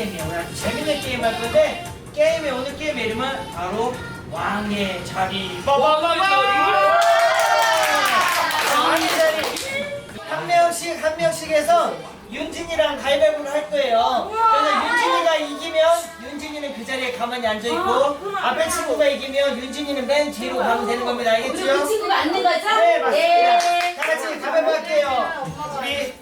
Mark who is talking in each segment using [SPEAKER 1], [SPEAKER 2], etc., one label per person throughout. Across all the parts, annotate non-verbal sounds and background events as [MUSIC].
[SPEAKER 1] 게임이에요. 오늘 아주 재밌는 게임 할 건데 게임의 오늘 게임의 이름은 바로 왕의 자리. 왕의 자리. 한 명씩 한 명씩 해서 윤진이랑 가위바위보를 할 거예요. 그래서 윤진이가 이기면 윤진이는 그 자리에 가만히 앉아 있고 앞에 친구가 이기면 윤진이는 맨 뒤로 가면 되는 겁니다.
[SPEAKER 2] 우리 그
[SPEAKER 1] 알겠죠?
[SPEAKER 2] 친구가 앉는 거죠?
[SPEAKER 1] 네, 맞습니다.
[SPEAKER 2] 네.
[SPEAKER 1] 다 같이 가위바위보 할게요. 우리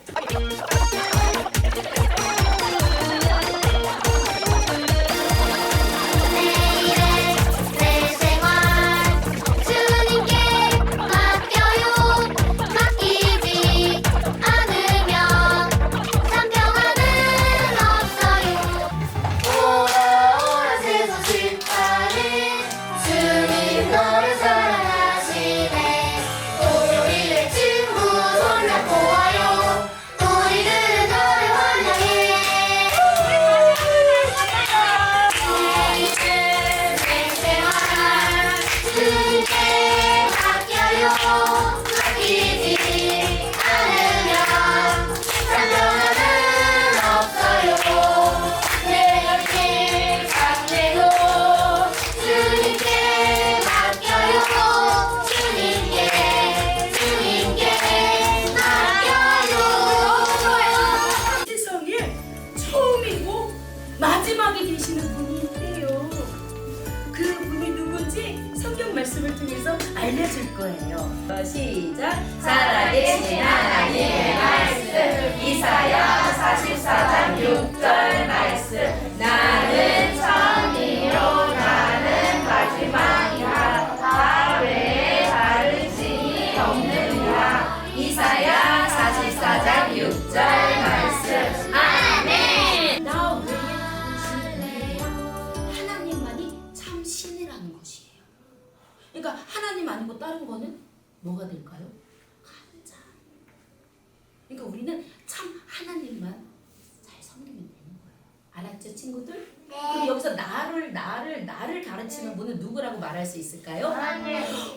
[SPEAKER 2] 누군지 성경 말씀을 통해서 알려줄 거예요. 어, 시작. 살아계신 하나님의 말씀 이사야 44장 6절 말씀 나 누구라고 말할 수 있을까요?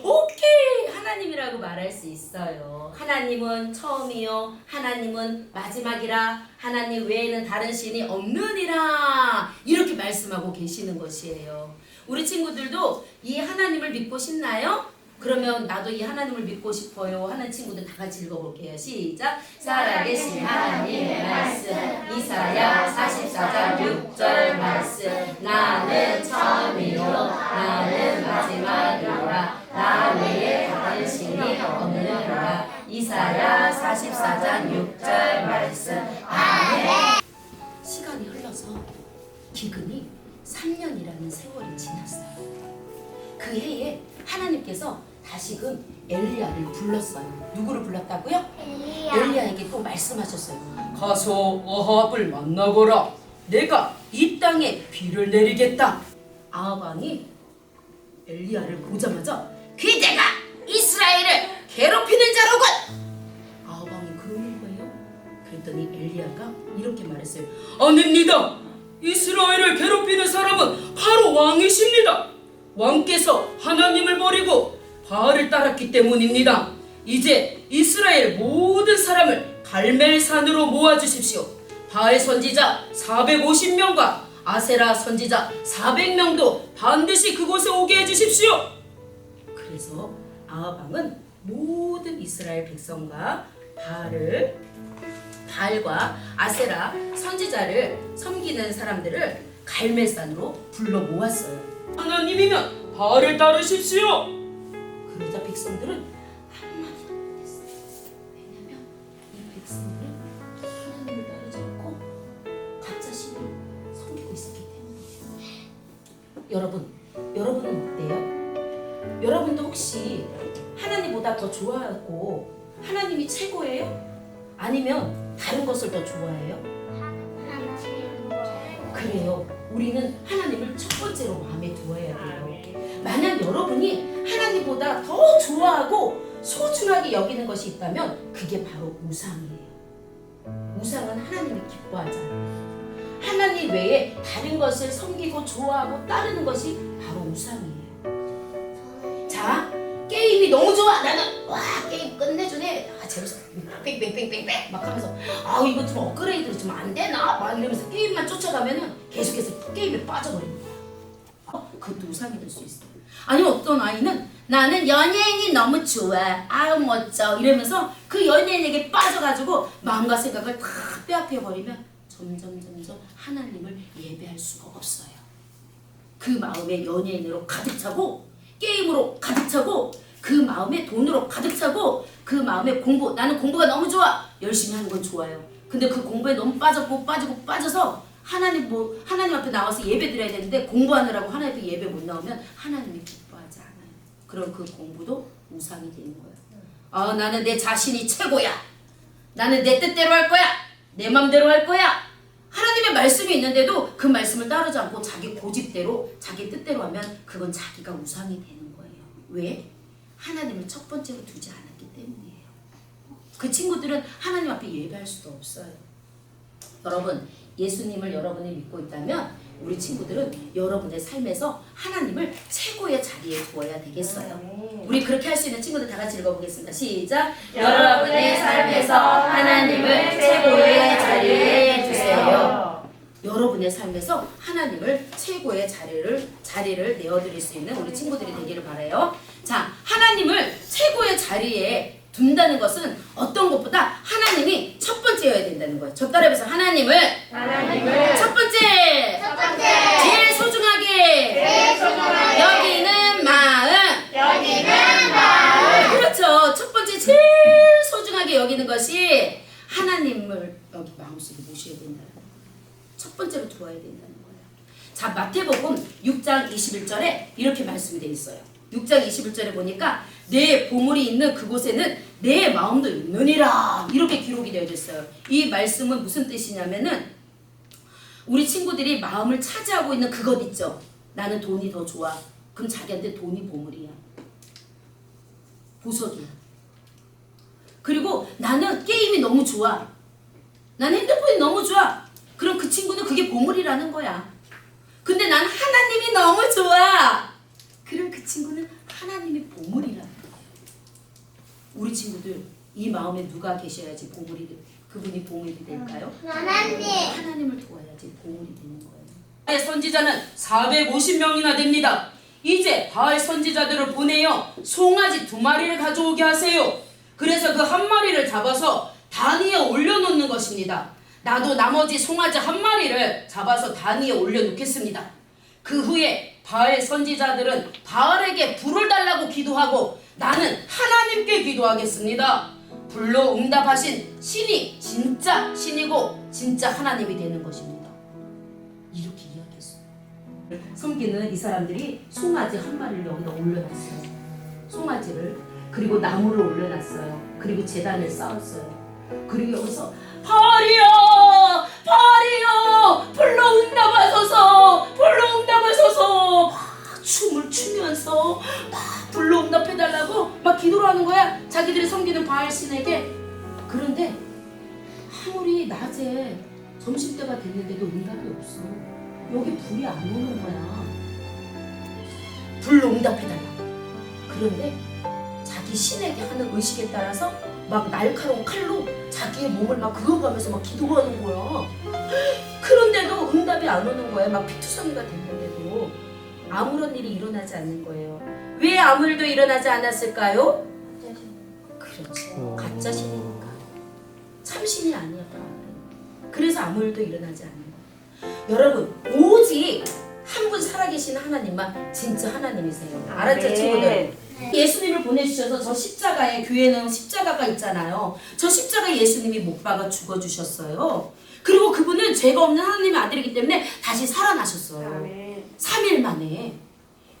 [SPEAKER 2] 오케이 하나님이라고 말할 수 있어요. 하나님은 처음이요, 하나님은 마지막이라, 하나님 외에는 다른 신이 없느니라 이렇게 말씀하고 계시는 것이에요. 우리 친구들도 이 하나님을 믿고 싶나요? 그러면 나도 이 하나님을 믿고 싶어요. 하는 친구들 다 같이 읽어볼게요. 시작. 살아계신 하나님의 말씀. 이사야 44장 6절 말씀. 나는 처음이요. 나는 마지막이라. 나 외에 다른 신이 없느니라. 이사야 44장 6절 말씀. 아멘. 시간이 흘러서 기근이 3년이라는 세월이 지났어요. 그 해에 하나님께서 다시금 엘리야를 불렀어요. 누구를 불렀다고요? 엘리야에게 또 말씀하셨어요. 가서 어합을 만나거라. 내가 이 땅에 비를 내리겠다. 아합왕이 엘리야를 보자마자 귀대가 이스라엘을 괴롭히는 자로군. 아합왕이 그러는 거예요. 그랬더니 엘리야가 이렇게 말했어요. 아닙니다. 이스라엘을 괴롭히는 사람은 바로 왕이십니다. 왕께서 하나님을 버리고 바알을 따랐기 때문입니다. 이제 이스라엘 모든 사람을 갈멜산으로 모아주십시오. 바알 선지자 450명과 아세라 선지자 400명도 반드시 그곳에 오게 해주십시오. 그래서 아합왕은 모든 이스라엘 백성과 바알을 바알과 아세라 선지자를 섬기는 사람들을 갈멜산으로 불러 모았어요. 하나님이면 바알을 따르십시오. 백성들은 한마디도 못했어요. 왜냐면 이 백성들은 하나님을 따르지 않고 가짜 신을 섬기고 있었기 때문이에요. 여러분, 여러분은 어때요? 여러분도 혹시 하나님보다 더 좋아하고 하나님이 최고예요? 아니면 다른 것을 더 좋아해요? 그래요. 우리는 하나님을 첫 번째로 마음에 두어야 돼요. 만약 여러분이 하나님보다 더 좋아하고 소중하게 여기는 것이 있다면 그게 바로 우상이에요. 우상은 하나님이 기뻐하잖아요. 하나님 외에 다른 것을 섬기고 좋아하고 따르는 것이 바로 우상이에요. 자, 게임이 너무 좋아. 나는 와 게임 끝내주 뺑뺑뺑뺑뺑 막 하면서 아 이거 좀 업그레이드 좀 안 되나 막 이러면서 게임만 쫓아가면은 계속해서 게임에 빠져버리는 거야. 어, 그것도 우상이 될 수 있어. 아니 어떤 아이는 나는 연예인이 너무 좋아 아우 멋져 이러면서 그 연예인에게 빠져가지고 마음과 생각을 다 빼앗겨 버리면 점점 점점 하나님을 예배할 수가 없어요. 그 마음에 연예인으로 가득 차고 게임으로 가득 차고 그 마음에 돈으로 가득 차고 그 마음에 공부 나는 공부가 너무 좋아 열심히 하는 건 좋아요. 근데 그 공부에 너무 빠졌고 빠지고 빠져서 하나님 뭐 하나님 앞에 나와서 예배 드려야 되는데 공부하느라고 하나님 앞에 예배 못 나오면 하나님이 기뻐하지 않아요. 그럼 그 공부도 우상이 되는 거예요. 아 나는 내 자신이 최고야. 나는 내 뜻대로 할 거야. 내 맘대로 할 거야. 하나님의 말씀이 있는데도 그 말씀을 따르지 않고 자기 고집대로 자기 뜻대로 하면 그건 자기가 우상이 되는 거예요. 왜? 하나님을 첫 번째로 두지 않았기 때문이에요. 그 친구들은 하나님 앞에 예배할 수도 없어요. 여러분, 예수님을 여러분이 믿고 있다면 우리 친구들은 여러분의 삶에서 하나님을 최고의 자리에 두어야 되겠어요. 우리 그렇게 할 수 있는 친구들 다 같이 읽어보겠습니다. 시작. 여러분의 삶에서 하나님을 최고의 자리에 두세요. 여러분의 삶에서 하나님을 최고의 자리를 자리를 내어드릴 수 있는 우리 친구들이 되기를 바래요. 자, 하나님을 최고의 자리에 둔다는 것은 어떤 것보다 하나님이 첫 번째여야 된다는 거예요. 저 따라해서 하나님을
[SPEAKER 3] 하나님을
[SPEAKER 2] 첫 번째
[SPEAKER 3] 첫 번째
[SPEAKER 2] 제일 소중하게
[SPEAKER 3] 제일 소중하게
[SPEAKER 2] 여기는 마음
[SPEAKER 3] 여기는 마음
[SPEAKER 2] 그렇죠. 첫 번째 제일 소중하게 여기는 것이 하나님을 여기 마음속에 모셔야 된다는 거예요. 첫 번째로 두어야 된다는 거예요. 자, 마태복음 6장 21절에 이렇게 말씀이 되어 있어요. 6장 21절에 보니까 내 보물이 있는 그곳에는 내 마음도 있느니라 이렇게 기록이 되어 있어요. 이 말씀은 무슨 뜻이냐면은 우리 친구들이 마음을 차지하고 있는 그것 있죠. 나는 돈이 더 좋아. 그럼 자기한테 돈이 보물이야. 보석이야. 그리고 나는 게임이 너무 좋아. 나는 핸드폰이 너무 좋아. 그럼 그 친구는 그게 보물이라는 거야. 근데 난 하나님이 너무 좋아. 그럼 그 친구는 하나님이 보물이라는 거야. 우리 친구들 이 마음에 누가 계셔야지 보물이 돼? 그분이 보물이 될까요?
[SPEAKER 3] 하나님
[SPEAKER 2] 하나님을 도와야지 보물이 되는 거예요. 바알 선지자는 450명이나 됩니다. 이제 바알 선지자들을 보내어 송아지 두 마리를 가져오게 하세요. 그래서 그 한 마리를 잡아서 단 위에 올려놓는 것입니다. 나도 나머지 송아지 한 마리를 잡아서 단 위에 올려놓겠습니다. 그 후에 바알 선지자들은 바알에게 불을 달라고 기도하고 나는 하나님께 기도하겠습니다. 불로 응답하신 신이 진짜 신이고 진짜 하나님이 되는 것입니다. 이렇게 이야기했어요. 섬기는 이 사람들이 송아지 한 마리를 여기다 올려놨어요. 송아지를 그리고 나무를 올려놨어요. 그리고 재단을 쌓았어요. 그리고 여기서 발이요, 발이 없어. 여기 불이 안 오는 거야. 불로 응답해달라고. 그런데 자기 신에게 하는 의식에 따라서 막 날카로운 칼로 자기의 몸을 막 그어가면서 막 기도하는 거야. 그런데도 응답이 안 오는 거야. 막 피투성이가 됐는데도 아무런 일이 일어나지 않는 거예요. 왜 아무 일도 일어나지 않았을까요? 그렇죠. 가짜 신이니까. 참신이 아니야. 그래서 아무 일도 일어나지 않는 거예요. 여러분, 오직 한 분 살아계신 하나님만 진짜 하나님이세요. 알았죠,
[SPEAKER 4] 네.
[SPEAKER 2] 친구들? 예수님을 보내주셔서 저 십자가에 교회는 십자가가 있잖아요. 저 십자가 예수님이 못 박아 죽어주셨어요. 그리고 그분은 죄가 없는 하나님의 아들이기 때문에 다시 살아나셨어요.
[SPEAKER 4] 아멘.
[SPEAKER 2] 3일 만에.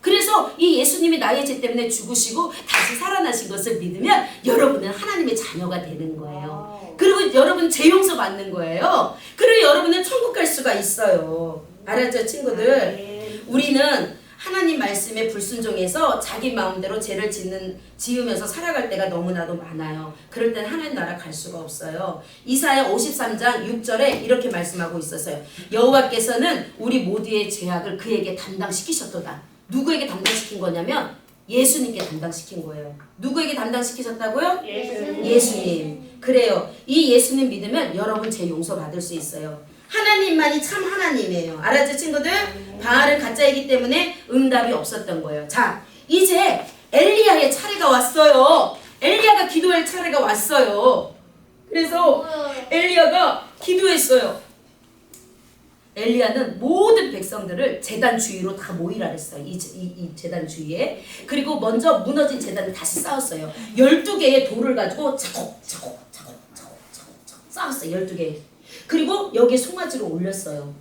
[SPEAKER 2] 그래서 이 예수님이 나의 죄 때문에 죽으시고 다시 살아나신 것을 믿으면 여러분은 하나님의 자녀가 되는 거예요. 그리고 여러분 죄 용서 받는 거예요. 그리고 여러분은 천국 갈 수가 있어요. 알았죠, 친구들?
[SPEAKER 4] 아멘.
[SPEAKER 2] 우리는 하나님 말씀에 불순종해서 자기 마음대로 죄를 짓는 지으면서 살아갈 때가 너무나도 많아요. 그럴 땐 하나님 나라 갈 수가 없어요. 이사야 53장 6절에 이렇게 말씀하고 있었어요. 여호와께서는 우리 모두의 죄악을 그에게 담당시키셨도다. 누구에게 담당시킨 거냐면 예수님께 담당시킨 거예요. 누구에게 담당시키셨다고요?
[SPEAKER 4] 예수님.
[SPEAKER 2] 예수님. 그래요. 이 예수님 믿으면 여러분 제 용서 받을 수 있어요. 하나님만이 참 하나님이에요. 알았죠, 친구들? 바알은 가짜이기 때문에 응답이 없었던 거예요. 자, 이제 엘리야의 차례가 왔어요. 엘리야가 기도할 차례가 왔어요. 그래서 엘리야가 기도했어요. 엘리야는 모든 백성들을 재단 주위로 다 모이라 했어요. 이, 이, 이 재단 주위에. 그리고 먼저 무너진 재단을 다시 쌓았어요. 12개의 돌을 가지고 차곡, 차곡, 차곡, 차곡, 차곡, 차곡 쌓았어요. 12개. 그리고 여기에 송아지를 올렸어요.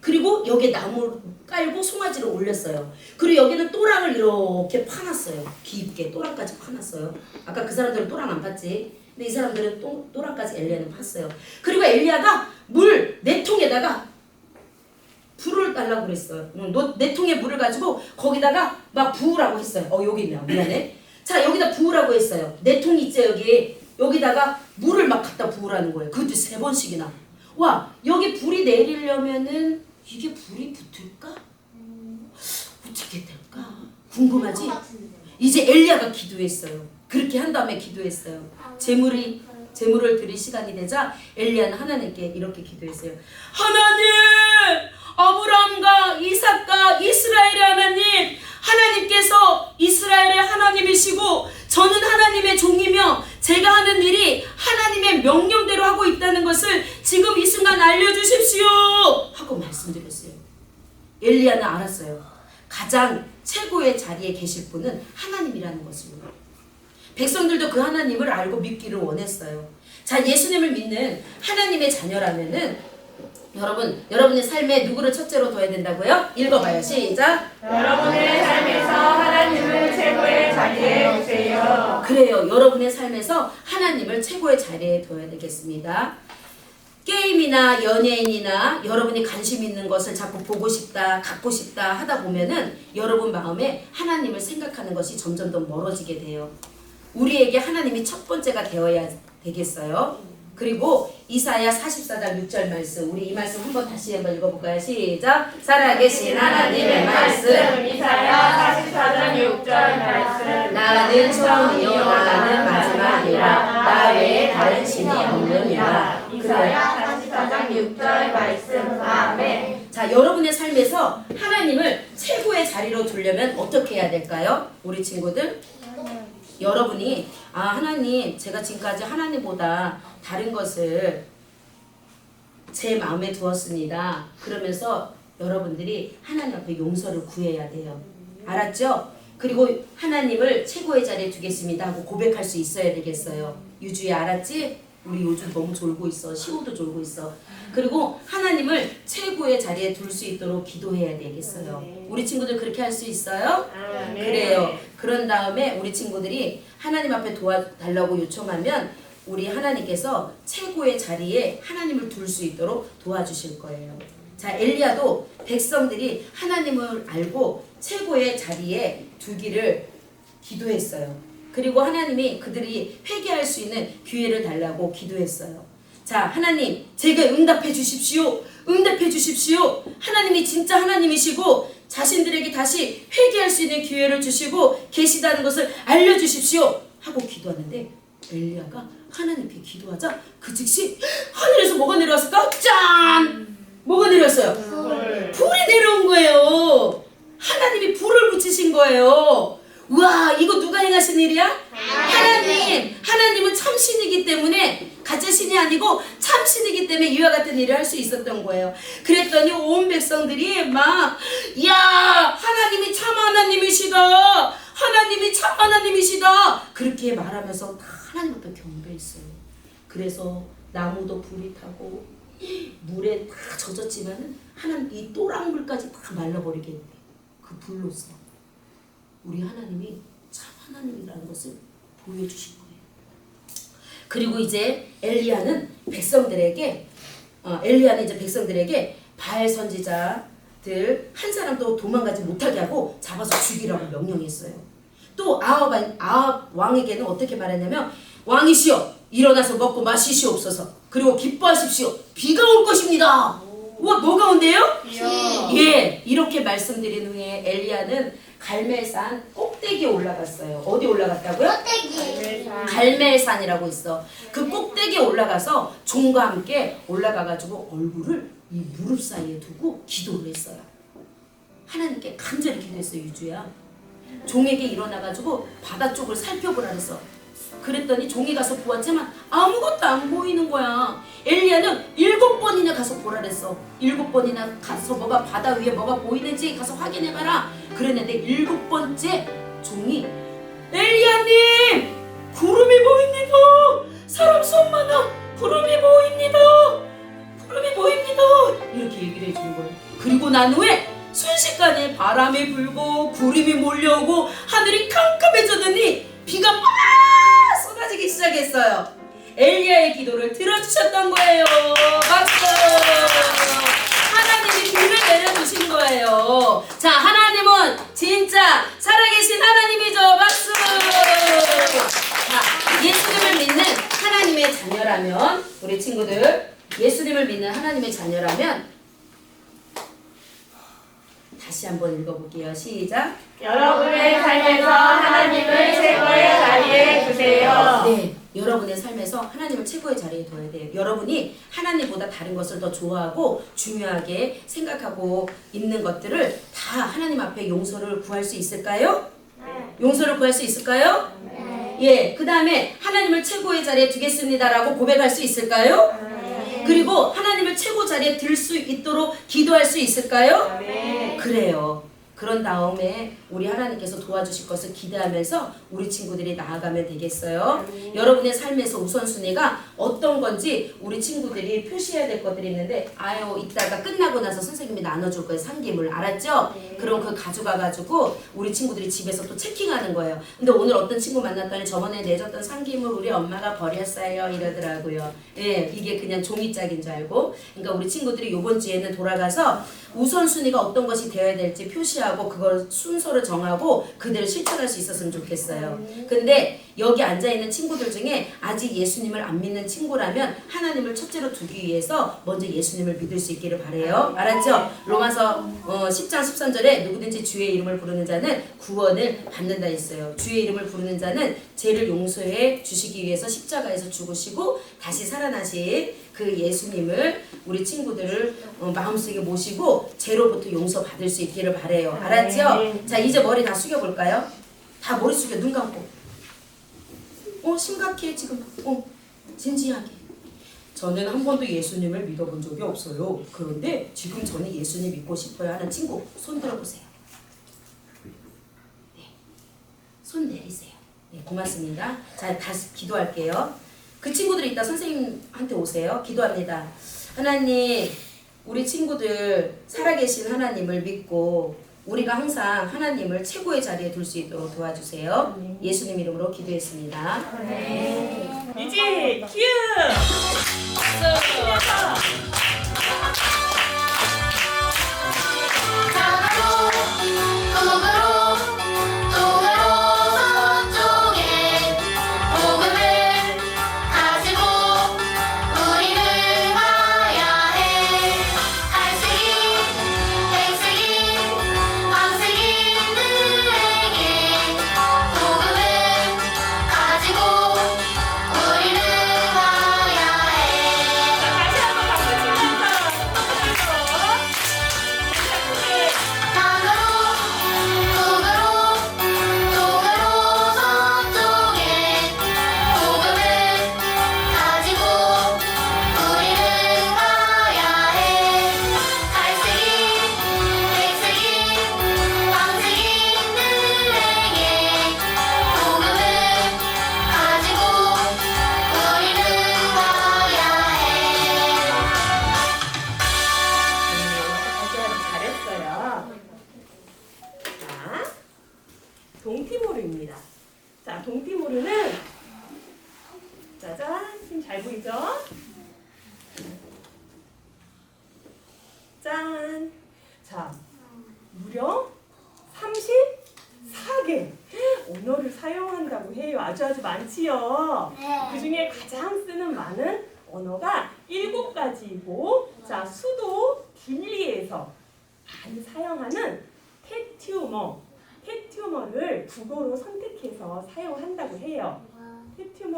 [SPEAKER 2] 그리고 여기에 나무 깔고 송아지를 올렸어요. 그리고 여기는 또랑을 이렇게 파놨어요. 깊게 또랑까지 파놨어요. 아까 그 사람들은 또랑 안 팠지. 근데 이 사람들은 또, 또랑까지 엘리야는 팠어요. 그리고 엘리야가 물 네 통에다가 불을 달라고 그랬어요. 응, 너, 네 통의 물을 가지고 거기다가 막 부으라고 했어요. 어 여기 있네요. 미안해. 자 여기다 부으라고 했어요. 네 통 있죠 여기. 여기다가 물을 막 갖다 부으라는 거예요. 그것도 세 번씩이나. 와 여기 불이 내리려면은 이게 불이 붙을까? 어떻게 될까? 궁금하지? 이제 엘리야가 기도했어요. 그렇게 한 다음에 기도했어요. 재물이 재물을 드릴 시간이 되자 엘리야는 하나님께 이렇게 기도했어요. 하나님, 아브라함과 이삭과 이스라엘의 하나님, 하나님께서 이스라엘의 하나님이시고 저는 하나님의 종이며 제가 하는 일이 하나님의 명령대로 하고 있다는 것을 지금 이 순간 알려주십시오. 하고 말씀드렸어요. 엘리야는 알았어요. 가장 최고의 자리에 계실 분은 하나님이라는 것을. 백성들도 그 하나님을 알고 믿기를 원했어요. 자, 예수님을 믿는 하나님의 자녀라면은 여러분, 여러분의 삶에 누구를 첫째로 둬야 된다고요? 읽어봐요. 시작.
[SPEAKER 3] 여러분의 삶에서 하나님을 최고의 자리에 두세요.
[SPEAKER 2] 그래요. 여러분의 삶에서 하나님을 최고의 자리에 둬야 되겠습니다. 게임이나 연예인이나 여러분이 관심 있는 것을 자꾸 보고 싶다, 갖고 싶다 하다 보면은 여러분 마음에 하나님을 생각하는 것이 점점 더 멀어지게 돼요. 우리에게 하나님이 첫 번째가 되어야 되겠어요. 그리고 이사야 44장 6절 말씀 우리 이 말씀 한번 다시 한번 읽어볼까요? 시작. 살아계신 하나님의 말씀
[SPEAKER 3] 이사야 44장 6절 말씀.
[SPEAKER 2] 나는 처음이요 나는 마지막이라 나 외에 다른 신이 없느니라
[SPEAKER 3] 이사야 44장 6절 말씀. 아멘.
[SPEAKER 2] 자 여러분의 삶에서 하나님을 최고의 자리로 두려면 어떻게 해야 될까요? 우리 친구들 여러분이 아 하나님 제가 지금까지 하나님보다 다른 것을 제 마음에 두었습니다. 그러면서 여러분들이 하나님 앞에 용서를 구해야 돼요. 알았죠? 그리고 하나님을 최고의 자리에 두겠습니다 하고 고백할 수 있어야 되겠어요. 유주야 알았지? 우리 요즘 너무 졸고 있어. 시호도 졸고 있어. 그리고 하나님을 최고의 자리에 둘 수 있도록 기도해야 되겠어요. 우리 친구들 그렇게 할 수 있어요? 그래요. 그런 다음에 우리 친구들이 하나님 앞에 도와달라고 요청하면 우리 하나님께서 최고의 자리에 하나님을 둘 수 있도록 도와주실 거예요. 자, 엘리야도 백성들이 하나님을 알고 최고의 자리에 두기를 기도했어요. 그리고 하나님이 그들이 회개할 수 있는 기회를 달라고 기도했어요. 자, 하나님, 제가 응답해 주십시오. 응답해 주십시오. 하나님이 진짜 하나님이시고 자신들에게 다시 회개할 수 있는 기회를 주시고 계시다는 것을 알려 주십시오. 하고 기도하는데 엘리야가 하나님께 기도하자 그 즉시 하늘에서 뭐가 내려왔을까? 짠! 뭐가 내려왔어요?
[SPEAKER 3] 불.
[SPEAKER 2] 불이 내려온 거예요. 하나님이 불을 붙이신 거예요. 우와, 이거 누가 행하신 일이야? 하나님. 하나님은 참신이기 때문에 가짜 신이 아니고 참신이기 때문에 이와 같은 일을 할 수 있었던 거예요. 그랬더니 온 백성들이 막, 야, 하나님이 참 하나님이시다. 하나님이 참 하나님이시다. 그렇게 말하면서 다 하나님 앞에 경배했어요. 그래서 나무도 불이 타고 물에 다 젖었지만은 하나님 이 또랑물까지 다 말라버리게 그 불로서 우리 하나님이 참 하나님이라는 것을 보여주신 거예요. 그리고 이제 엘리야는 백성들에게 어, 엘리야는 이제 백성들에게 바알 선지자들 한 사람도 도망가지 못하게 하고 잡아서 죽이라고 명령했어요. 또 아합 아합 왕에게는 어떻게 말했냐면 왕이시여 일어나서 먹고 마시시옵소서 그리고 기뻐하십시오 비가 올 것입니다. 우와 뭐가 온대요? 예, 이렇게 말씀드린 후에 엘리야는 갈멜산 꼭대기에 올라갔어요. 어디 올라갔다고요? 갈멜산이라고 있어. 그 꼭대 꼭대기에 올라가서 종과 함께 올라가가지고 얼굴을 이 무릎 사이에 두고 기도를 했어요. 하나님께 간절히 기도했어요, 유주야. 종에게 일어나가지고 바다 쪽을 살펴보라 그랬어. 그랬더니 종이 가서 보았지만 아무것도 안 보이는 거야. 엘리야는 일곱 번이나 가서 보라 그랬어. 일곱 번이나 가서 뭐가 바다 위에 뭐가 보이는지 가서 확인해봐라. 그랬는데 일곱 번째 종이 엘리야님 구름이 보입니다. 사람 손만한 구름이 보입니다. 구름이 보입니다. 이렇게 얘기를 해주는 거예요. 그리고 난 후에 순식간에 바람이 불고 구름이 몰려오고 하늘이 캄캄해졌더니 비가 막 쏟아지기 시작했어요. 엘리야의 기도를 들어주셨던 거예요. 박수. 하나님이 비를 내려주신 거예요. 자, 하나님은 진짜 살아계신 하나님이죠. 박수. 자, 예수님을 믿는 하나님의 자녀라면 우리 친구들 예수님을 믿는 하나님의 자녀라면 다시 한번 읽어볼게요. 시작.
[SPEAKER 3] 여러분의 삶에서 하나님을 최고의 자리에 두세요.
[SPEAKER 2] 네, 여러분의 삶에서 하나님을 최고의 자리에 둬야 돼요. 여러분이 하나님보다 다른 것을 더 좋아하고 중요하게 생각하고 있는 것들을 다 하나님 앞에 용서를 구할 수 있을까요? 용서를 구할 수 있을까요? 예, 그 다음에 하나님을 최고의 자리에 두겠습니다라고 고백할 수 있을까요? 그리고 하나님을 최고 자리에 들 수 있도록 기도할 수 있을까요? 그래요. 그런 다음에 우리 하나님께서 도와주실 것을 기대하면서 우리 친구들이 나아가면 되겠어요. 여러분의 삶에서 우선순위가 어떤 건지 우리 친구들이 표시해야 될 것들이 있는데 아유 이따가 끝나고 나서 선생님이 나눠줄 거예요. 상기물 알았죠? 그럼 그 가져가가지고 우리 친구들이 집에서 또 체킹하는 거예요. 근데 오늘 어떤 친구 만났더니 저번에 내줬던 상기물 우리 엄마가 버렸어요 이러더라고요. 예, 이게 그냥 종이짝인 줄 알고. 그러니까 우리 친구들이 요번 주에는 돌아가서 우선순위가 어떤 것이 되어야 될지 표시하고 그걸 순서를 정하고 그대로 실천할 수 있었으면 좋겠어요. 근데 여기 앉아 있는 친구들 중에 아직 예수님을 안 믿는 친구라면 하나님을 첫째로 두기 위해서 먼저 예수님을 믿을 수 있기를 바래요. 알았죠? 로마서 어, 10장 13절에 누구든지 주의 이름을 부르는 자는 구원을 받는다 했어요. 주의 이름을 부르는 자는 죄를 용서해 주시기 위해서 십자가에서 죽으시고 다시 살아나신 그 예수님을 우리 친구들을 어, 마음속에 모시고 죄로부터 용서받을 수 있기를 바래요. 알았죠? 자 이제 머리 다 숙여볼까요? 다 머리 숙여 눈 감고. 어 심각해 지금. 어 진지하게. 저는 한 번도 예수님을 믿어본 적이 없어요. 그런데 지금 저는 예수님 믿고 싶어요 하는 친구 손 들어보세요. 네. 손 내리세요. 네, 고맙습니다. 자, 다시 기도할게요. 그 친구들이 이따 선생님한테 오세요. 기도합니다. 하나님, 우리 친구들 살아계신 하나님을 믿고 우리가 항상 하나님을 최고의 자리에 둘 수 있도록 도와주세요. 예수님 이름으로 기도했습니다.
[SPEAKER 3] 이지 큐.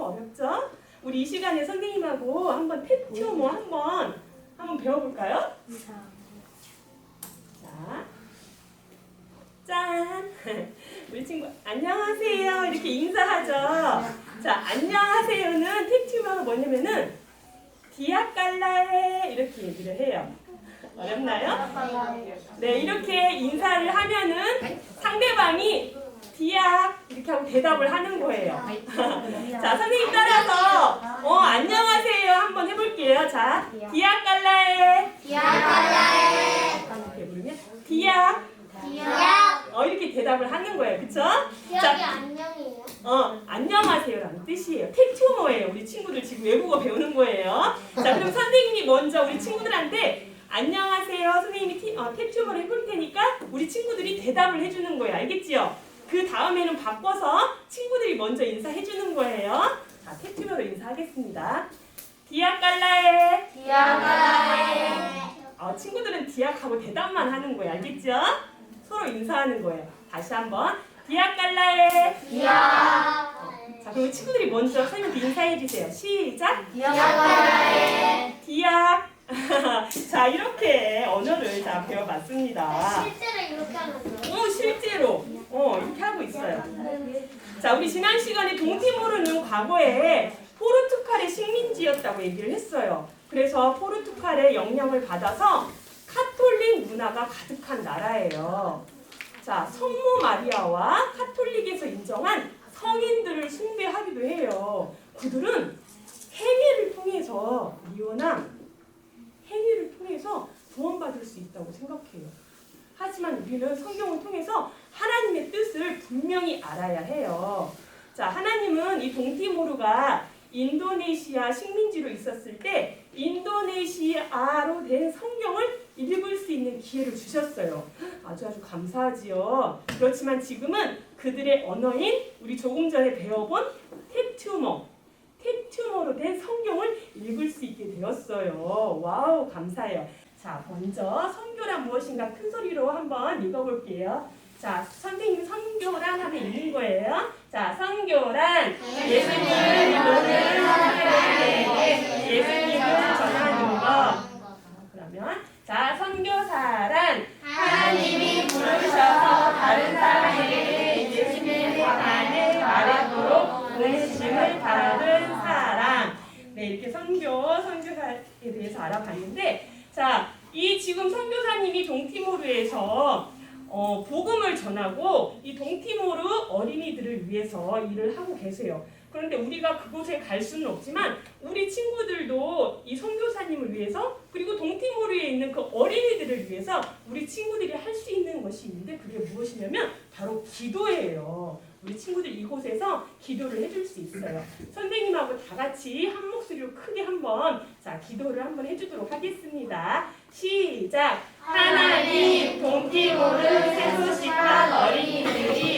[SPEAKER 3] 어렵죠? 우리 이 시간에 선생님하고 한번 탭튜머 한번 한번 배워볼까요? 자, 짠! [LAUGHS] 우리 친구 안녕하세요 이렇게 인사하죠. 자, 안녕하세요는 탭튜머가 뭐냐면은 디아깔라에 이렇게 얘기를 해요. 어렵나요? 네, 이렇게 인사를 하면은 상대방이 디아 이렇게 하고 대답을 하는 거예요. 자, 선생님 따라서 어 안녕하세요 한번 해볼게요. 자, 디아 깔라에 이렇게 부르면 디아 어 이렇게 대답을 하는 거예요. 그쵸?
[SPEAKER 4] 기억이 안녕이에요.
[SPEAKER 3] 어, 안녕하세요라는 뜻이에요. 텍튜머예요. 우리 친구들 지금 외국어 배우는 거예요. 자, 그럼 선생님이 먼저 우리 친구들한테 안녕하세요. 선생님이 티, 어, 텍튜머를 해볼 테니까 우리 친구들이 대답을 해주는 거예요. 알겠지요? 그 다음에는 바꿔서 친구들이 먼저 인사해주는 거예요. 자, 텍튜머로 인사하겠습니다. 디아깔라에 어, 친구들은 디악하고 대답만 하는 거예요. 알겠죠? 서로 인사하는 거예요. 다시 한번 디아깔라에 자, 그럼 친구들이 먼저 선생님한테 인사해 주세요. 시작. 디악. [LAUGHS] 자, 이렇게 언어를 다 배워봤습니다.
[SPEAKER 4] 실제로 이렇게 하는 거예요.
[SPEAKER 3] 어, 실제로. 어, 이렇게 하고 있어요. 자, 우리 지난 시간에 동티모르는 과거에 포르투갈의 식민지였다고 얘기를 했어요. 그래서 포르투갈의 영향을 받아서 카톨릭 문화가 가득한 나라예요. 자, 성모 마리아와 카톨릭에서 인정한 성인들을 숭배하기도 해요. 그들은 행위를 통해서 리오나 행위를 통해서 구원받을 수 있다고 생각해요. 하지만 우리는 성경을 통해서 하나님의 뜻을 분명히 알아야 해요. 자, 하나님은 이 동티모르가 인도네시아 식민지로 있었을 때 인도네시아로 된 성경을 읽을 수 있는 기회를 주셨어요. 아주 아주 감사하지요. 그렇지만 지금은 그들의 언어인 우리 조금 전에 배워본 탭튜머, 탭튜머로 된 성경을 읽을 수 있게 되었어요. 와우, 감사해요. 자, 먼저 성교란 무엇인가 큰 소리로 한번 읽어볼게요. 자, 선생님 성교란 하면 읽는 거예요. 자, 성교란 예수님을 모르는 사람에게 예수님을 전하는 것. 그러면 자, 선교사란 하나님이 부르셔서 다른 사람에게 예수님의 방안을 말하도록 보내심을 받은 사람. 네, 이렇게 선교, 선교사에 대해서 알아봤는데, 자, 이 지금 선교사님이 동티모르에서 어, 복음을 전하고 이 동티모르 어린이들을 위해서 일을 하고 계세요. 그런데 우리가 그곳에 갈 수는 없지만 우리 친구들도 이 선교사님을 위해서 그리고 동티모르에 있는 그 어린이들을 위해서 우리 친구들이 할 수 있는 것이 있는데 그게 무엇이냐면 바로 기도예요. 우리 친구들 이곳에서 기도를 해줄 수 있어요. 선생님하고 다 같이 한 목소리로 크게 한번 자 기도를 한번 해주도록 하겠습니다. 시작. 하나님 동티모르 세소식한 어린이들이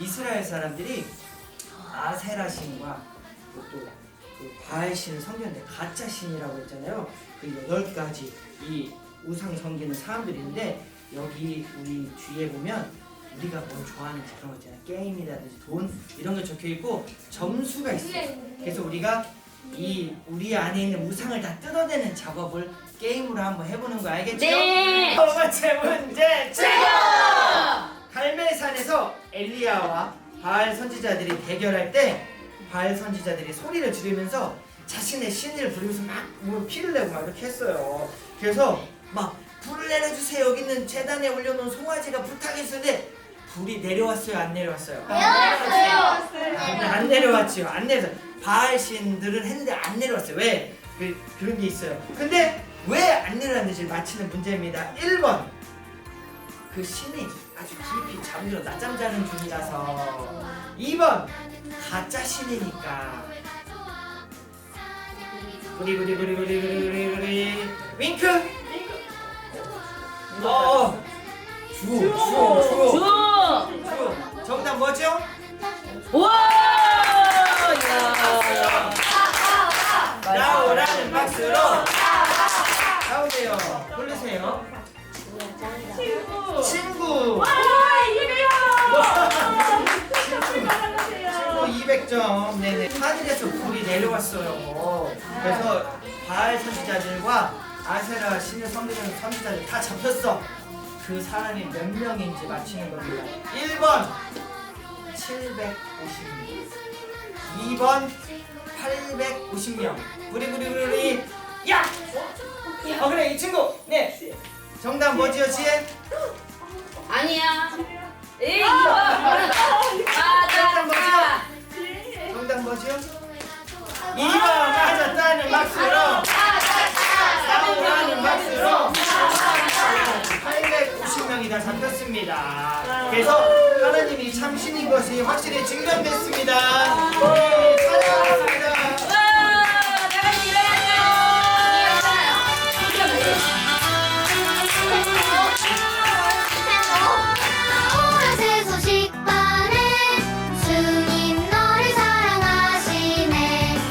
[SPEAKER 1] 이스라엘 사람들이 아세라 신과 또 그 바알 신을 섬겼는데 가짜 신이라고 했잖아요. 그 여덟 가지 이 우상 섬기는 사람들인데 여기 우리 뒤에 보면 우리가 뭘 좋아하는지 그런 거 있잖아요. 게임이라든지 돈 이런 거 적혀 있고 점수가 있어요. 그래서 우리가 이 우리 안에 있는 우상을 다 뜯어내는 작업을 게임으로 한번 해보는 거 알겠죠?
[SPEAKER 2] 네.
[SPEAKER 1] 첫 번째 문제 제거! 갈멜산에서 엘리야와 바알 선지자들이 대결할 때 바알 선지자들이 소리를 지르면서 자신의 신을 부르면서 막뭐 피를 내고 막 이렇게 했어요. 그래서 막 불을 내려주세요. 여기 있는 재단에 올려놓은 송아지가 불타겠는데 불이 내려왔어요? 안 내려왔어요?
[SPEAKER 4] 내려왔어요.
[SPEAKER 1] 안, 안 내려왔지요. 안 내려. 바알 신들은 했는데 안 내려왔어요. 왜? 그, 그런 게 있어요. 근데 왜 안 내려왔는지 맞히는 문제입니다. 1번 그 신이 아주 깊이 잠들어 낮잠 자는 중이라서 2번 가짜 신이니까. 구리 구리 구리 구리 구리 구리 구리. 윙크! 어 주호 주호 주호
[SPEAKER 2] 주호.
[SPEAKER 1] 주호 정답 뭐죠?
[SPEAKER 2] 와! 야.
[SPEAKER 1] 나오라는 박수로. 나오세요. 부르세요
[SPEAKER 3] 친구.
[SPEAKER 1] 친구
[SPEAKER 3] 와, 이래요. 친구. 받아가세요.
[SPEAKER 1] 친구 200점. 네네. 하늘에서 불이 내려왔어요. 그래서 바알 선지자들과 아세라 신의 성대전 선지자들 다 잡혔어. 그 사람이 몇 명인지 맞히는 겁니다. 1번 750명. 2번 850명 우리 우리 우리 우리. 야! 어 그래 이 친구. 네 정답 뭐지요 지혜?
[SPEAKER 2] 아니야. 에이, 이거. 맞아. 맞아.
[SPEAKER 1] 정답 뭐지요? 2번 맞았다는 박수로 나오라는 박수로 850명이 다 잡혔습니다. 그래서 하나님이 참신인 것이 확실히 증명됐습니다.